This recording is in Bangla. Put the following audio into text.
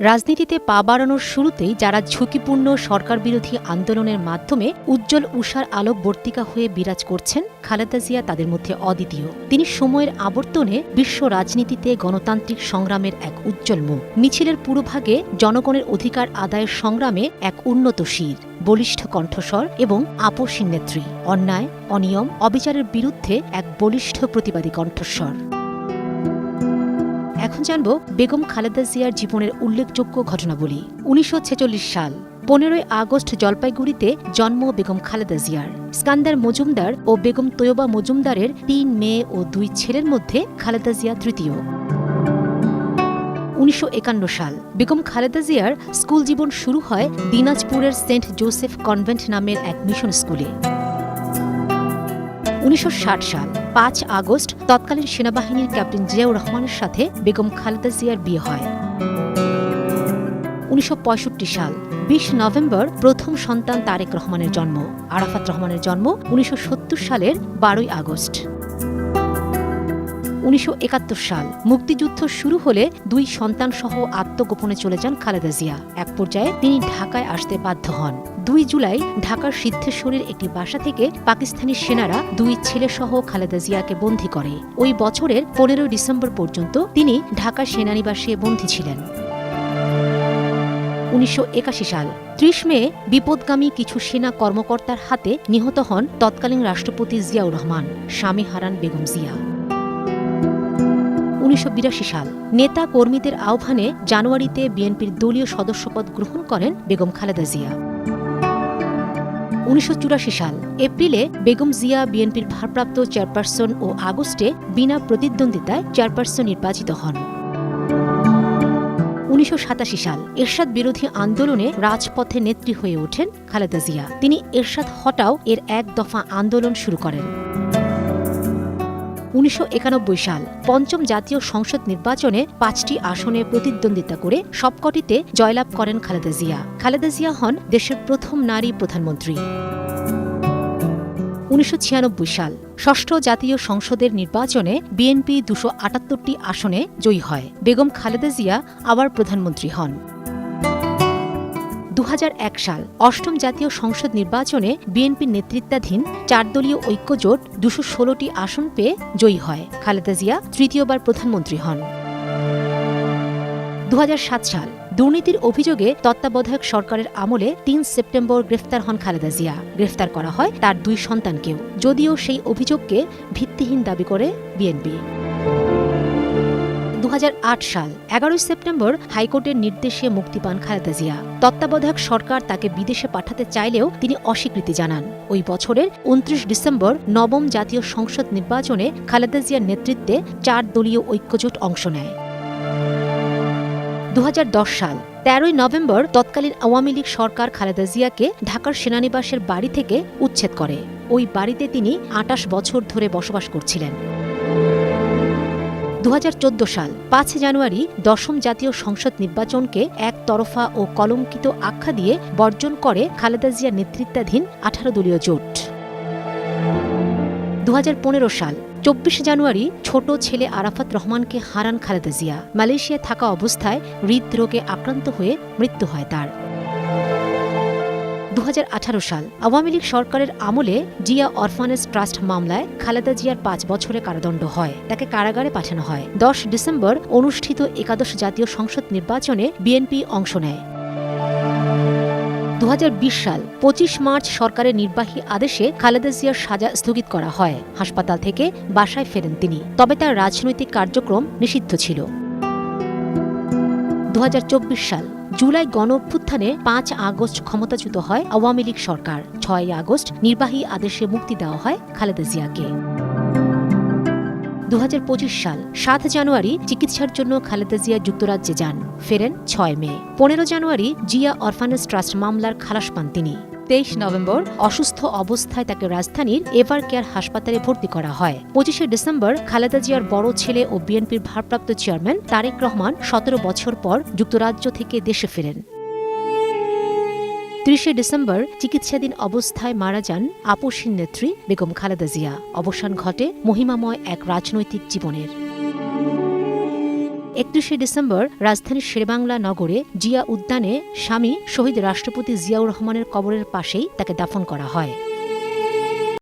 রাজনীতিতে পা বাড়ানোর শুরুতেই যারা ঝুঁকিপূর্ণ সরকার বিরোধী আন্দোলনের মাধ্যমে উজ্জ্বল উষার আলোকবর্তিকা হয়ে বিরাজ করছেন খালেদা জিয়া তাদের মধ্যে অদ্বিতীয়। তিনি সময়ের আবর্তনে বিশ্ব রাজনীতিতে গণতান্ত্রিক সংগ্রামের এক উজ্জ্বল মুখ। মিছিলের পুরোভাগে জনগণের অধিকার আদায়ের সংগ্রামে এক উন্নত শির, বলিষ্ঠ কণ্ঠস্বর এবং আপসীন নেত্রী। অন্যায়, অনিয়ম, অবিচারের বিরুদ্ধে এক বলিষ্ঠ প্রতিবাদী কণ্ঠস্বর। এখন জানব বেগম খালেদা জিয়ার জীবনের উল্লেখযোগ্য ঘটনাবলী। উনিশশো সাল, পনেরোই আগস্ট জলপাইগুড়িতে জন্ম বেগম খালেদা জিয়ার। স্কান্দার মজুমদার ও বেগম তৈয়বা মজুমদারের তিন মেয়ে ও দুই ছেলের মধ্যে খালেদা জিয়া তৃতীয়। উনিশশো একান্ন সাল, বেগম খালেদা জিয়ার স্কুল জীবন শুরু হয় দিনাজপুরের সেন্ট জোসেফ কনভেন্ট নামের এক মিশন স্কুলে। উনিশশো ষাট সাল পাঁচ আগস্ট তৎকালীন সেনাবাহিনীর ক্যাপ্টেন জিয়াউর রহমানের সাথে বেগম খালেদা জিয়ার বিয়ে হয়। উনিশশো পঁয়ষট্টি সাল, বিশ নভেম্বর প্রথম সন্তান তারেক রহমানের জন্ম, আরাফাত রহমানের জন্ম উনিশশো সত্তর সালের বারোই আগস্ট। উনিশশো একাত্তর সাল, মুক্তিযুদ্ধ শুরু হলে দুই সন্তান সহ আত্মগোপনে চলে যান খালেদা জিয়া। এক পর্যায়ে তিনি ঢাকায় আসতে বাধ্য হন। দুই জুলাই ঢাকার সিদ্ধেশ্বরীর একটি বাসা থেকে পাকিস্তানি সেনারা দুই ছেলে সহ খালেদা জিয়াকে বন্দী করে। ওই বছরের পনেরোই ডিসেম্বর পর্যন্ত তিনি ঢাকা সেনানিবাসে বন্দী ছিলেন। উনিশশো একাশি সাল, ত্রিশ মে, বিপদগামী কিছু সেনা কর্মকর্তার হাতে নিহত হন তৎকালীন রাষ্ট্রপতি জিয়াউর রহমান, স্বামী হারান বেগম জিয়া। উনিশশো বিরাশি সাল, নেতা কর্মীদের আহ্বানে জানুয়ারিতে বিএনপির দলীয় সদস্যপদ গ্রহণ করেন বেগম খালেদা জিয়া। উনিশশো চুরাশি সাল, এপ্রিলে বেগম জিয়া বিএনপির ভারপ্রাপ্ত চেয়ারপারসন ও আগস্টে বিনা প্রতিদ্বন্দ্বিতায় চেয়ারপারসন নির্বাচিত হন। উনিশশো সাতাশি সাল, এরশাদ বিরোধী আন্দোলনে রাজপথে নেত্রী হয়ে ওঠেন খালেদা জিয়া। তিনি এরশাদ হটাও এর এক দফা আন্দোলন শুরু করেন। উনিশশো একানব্বই সাল পঞ্চম জাতীয় সংসদ নির্বাচনে পাঁচটি আসনে প্রতিদ্বন্দ্বিতা করে সবকটিতে জয়লাভ করেন খালেদা জিয়া। খালেদা জিয়া হন দেশের প্রথম নারী প্রধানমন্ত্রী। উনিশশো ছিয়ানব্বই সাল ষষ্ঠ জাতীয় সংসদের নির্বাচনে বিএনপি দুশো আটাত্তরটি আসনে জয়ী হয়। বেগম খালেদা জিয়া আবার প্রধানমন্ত্রী হন। দু হাজার এক সাল অষ্টম জাতীয় সংসদ নির্বাচনে বিএনপির নেতৃত্বাধীন চারদলীয় ঐক্যজোট দুশো ষোলোটি আসন পেয়ে জয়ী হয়। খালেদা জিয়া তৃতীয়বার প্রধানমন্ত্রী হন। দু হাজার সাত সাল দুর্নীতির অভিযোগে তত্ত্বাবধায়ক সরকারের আমলে তিন সেপ্টেম্বর গ্রেফতার হন খালেদা জিয়া। গ্রেফতার করা হয় তার দুই সন্তানকেও। যদিও সেই অভিযোগকে ভিত্তিহীন দাবি করে বিএনপি। দু হাজার আট সাল, এগারোই সেপ্টেম্বর হাইকোর্টের নির্দেশে মুক্তি পান খালেদা জিয়া। তত্ত্বাবধায়ক সরকার তাকে বিদেশে পাঠাতে চাইলেও তিনি অস্বীকৃতি জানান। ওই বছরের উনত্রিশ ডিসেম্বর নবম জাতীয় সংসদ নির্বাচনে খালেদা জিয়ার নেতৃত্বে চার দলীয় ঐক্যজোট অংশ নেয়। দু হাজার দশ সাল, তেরোই নভেম্বর তৎকালীন আওয়ামী লীগ সরকার খালেদা জিয়াকে ঢাকার সেনানিবাসের বাড়ি থেকে উচ্ছেদ করে। ওই বাড়িতে তিনি আটাশ বছর ধরে বসবাস করছিলেন। দু হাজার চোদ্দ সাল, পাঁচ জানুয়ারি দশম জাতীয় সংসদ নির্বাচনকে একতরফা ও কলঙ্কিত আখ্যা দিয়ে বর্জন করে খালেদা জিয়ার নেতৃত্বাধীন আঠারো দলীয় জোট। দু হাজার পনেরো সাল, চব্বিশে জানুয়ারি ছোট ছেলে আরাফাত রহমানকে হারান খালেদা জিয়া। মালয়েশিয়ায় থাকা অবস্থায় হৃদরোগে আক্রান্ত হয়ে মৃত্যু হয় তার। সাল আওয়ামী লীগ সরকারের আমলে জিয়া অরফানেজ ট্রাস্ট মামলায় খালেদা জিয়ার পাঁচ বছরে কারাদণ্ড হয়। তাকে কারাগারে পাঠানো হয়। দশ ডিসেম্বর অনুষ্ঠিত একাদশ জাতীয় সংসদ নির্বাচনে বিএনপি অংশ নেয়। দু হাজার বিশ সাল পঁচিশ মার্চ সরকারের নির্বাহী আদেশে খালেদা জিয়ার সাজা স্থগিত করা হয়। হাসপাতাল থেকে বাসায় ফেরেন তিনি। তবে তার রাজনৈতিক কার্যক্রম নিষিদ্ধ ছিল। দু হাজার চব্বিশ সাল জুলাই গণ অভ্যুত্থানে পাঁচ আগস্ট ক্ষমতাচ্যুত হয় আওয়ামী লীগ সরকার। ছয় আগস্ট নির্বাহী আদেশে মুক্তি দেওয়া হয় খালেদা জিয়াকে। দু হাজার পঁচিশ সাল, সাত জানুয়ারি চিকিৎসার জন্য খালেদা জিয়া যুক্তরাজ্যে যান। ফেরেন ছয় মে। পনেরো জানুয়ারি জিয়া অরফানেজ ট্রাস্ট মামলার খালাস পান তিনি। তেইশ নভেম্বর অসুস্থ অবস্থায় তাকে রাজধানীর এভার কেয়ার হাসপাতালে ভর্তি করা হয়। পঁচিশে ডিসেম্বর খালেদা জিয়ার বড় ছেলে ও বিএনপির ভারপ্রাপ্ত চেয়ারম্যান তারেক রহমান সতেরো বছর পর যুক্তরাজ্য থেকে দেশে ফেরেন। ত্রিশে ডিসেম্বর চিকিৎসাধীন অবস্থায় মারা যান আপসীন নেত্রী বেগম খালেদা জিয়া। অবসান ঘটে মহিমাময় এক রাজনৈতিক জীবনের। একত্রিশে ডিসেম্বর রাজধানীর শেরবাংলা নগরে জিয়া উদ্যানে স্বামী শহীদ রাষ্ট্রপতি জিয়াউর রহমানের কবরের পাশেই তাকে দাফন করা হয়।